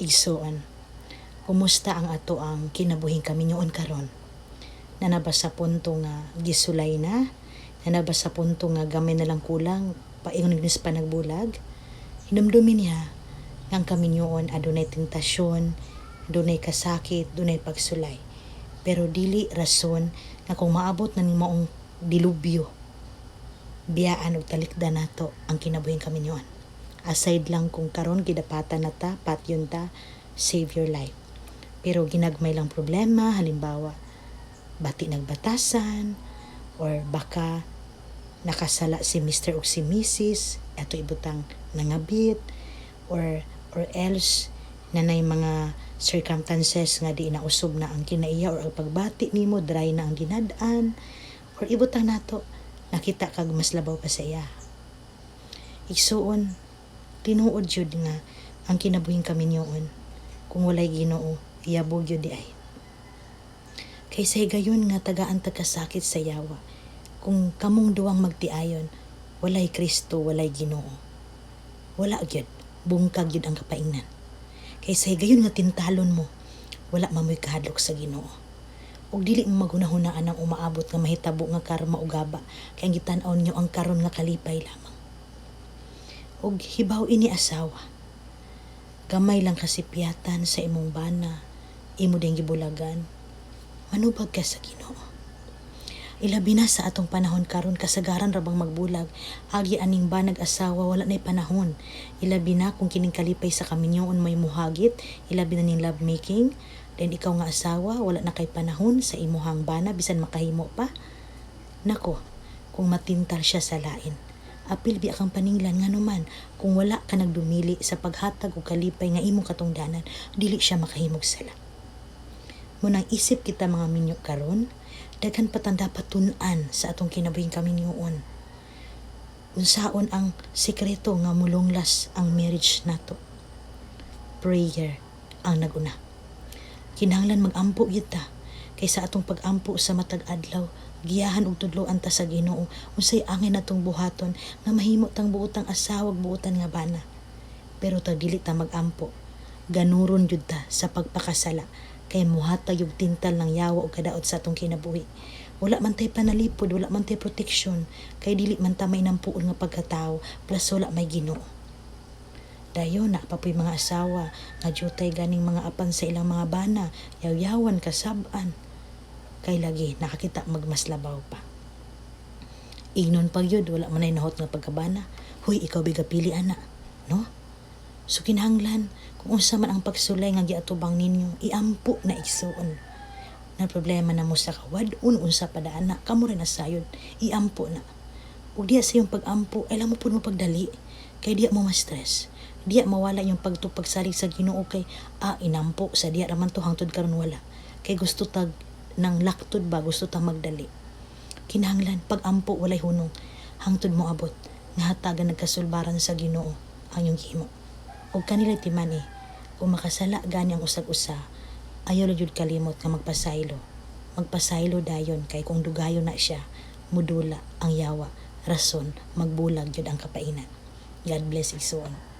igsuon. Kumusta ang ato ang kinabuhing kami nyoon karon? Nanaba sa punto nga gisulay na, nanaba sa punto nga gamay na lang kulang, paingon nis pa nagbulag. Hinumdumi niya ang kami nyoon adunay tentasyon, dunay kasakit, dunay pagsulay. Pero dili rason nga kung maabot na ni maong dilubyo, biyaan og talikdan nato ang kinabuhing kami nyoon. Aside lang kung karon gidapatan na ta, patyon ta, save your life. Pero ginagmay lang problema, halimbawa, bati nagbatasan, or baka nakasala si Mr. o si Mrs. Ato ibutang nangabit, or or else nanay mga circumstances nga di nausob na ang kinaiya or ang pagbati nimo dry na ang dinadaan or ibutang nato nakita kag mas labaw pa sa iya igsuon tinuod jud nga ang kinabuhing kami niyoon. Kung walay Ginoo iyabog jud di ay. Kaysa gayon nga tagaan tagkasakit sa yawa kung kamong duwang magtiayon walay Kristo walay Ginoo. Wala gyud bungkag gyud ang kapaingnan. Kaysa gayon nga tintalon mo wala mamoy kahadlok sa Ginoo. Ug dili mo magunahunaan ang umaabot nga mahitabo nga karma ug gaba kay ang gitan-aw niyo ang karon nga kalipay lamang ug hibaw ini asawa. Gamay lang kasipyatan sa imong bana imo ding gibulagan. Manubag ka sa Ginoo. Ilabi na sa atong panahon karon kasagaran ra bang magbulag. Agi aning banag asawa wala nay panahon. Ilabi na kung kining kalipay sa kaminyoon may muhagit. Ilabi na ning love making then ikaw nga asawa wala na kay panahon sa imuhang bana bisan makahimo pa. Nako kung matintal siya sa lain apil bi akang paninglan nga naman. Kung wala ka nagdumili sa paghatag og kalipay nga imong katungdanan dili siya makahimog sala munang isip kita mga minyo karon daghan pa tang dapat tun-an sa atong kinabuhing kaminyoon unsaon ang sekreto nga mulonglas ang marriage nato? Prayer ang naguna. Kinahanglan magampo gyud kaysa atong pagampo sa matag adlaw giyahan og tudloan ta sa Ginoo. Unsay angin natong buhaton nga mahimo tang buotang asawa ug buotan nga bana. Pero dili ta magampo. Ganuron jud ta sa pagpakasala. Kay muhatag yung tintal ng yawa o kadaot sa atong kinabuhi. Wala man tay panalipod wala man tay proteksyon. Kay dili man ta may nampuon nga pagkatao plus wala may Ginoo. Dayon na papoy mga asawa. Nga jutay ganing mga apan sa ilang mga bana. Yaw-yawan kasab-an kay lagi nakakita magmaslabaw pa. Ignon pag yun wala man ay nahot nga pagkabana. Huy ikaw biga pili ana. No? So kinahanglan kung unsa man ang pagsulay nga giatubang ninyo iampo na igsuon. Na problema na mo sa kawad-un unsa pa daan na kamo rin asayod iampo na. Ug diya sa yung pag-ampo ay mo pud mo pagdali. Kay diya mo ma-stress. Diya mawala yung pagtupag salig sa Ginoo kay ah inampo sa diya raman to hangtod karon wala. Kay gusto tag nang laktod ba gusto tag magdali? Kinahanglan pag-ampo walay hunong. Hangtod mo abot nga hatagan nagkasulbaran sa Ginoo ang iyong himo. Ug kanila timan eh kung makasala gani ang usag-usa ayaw na kalimot nga magpasaylo. Magpasaylo dayon kay kung dugayo na siya mudula ang yawa rason magbulag jud ang kapainan. God bless igsoon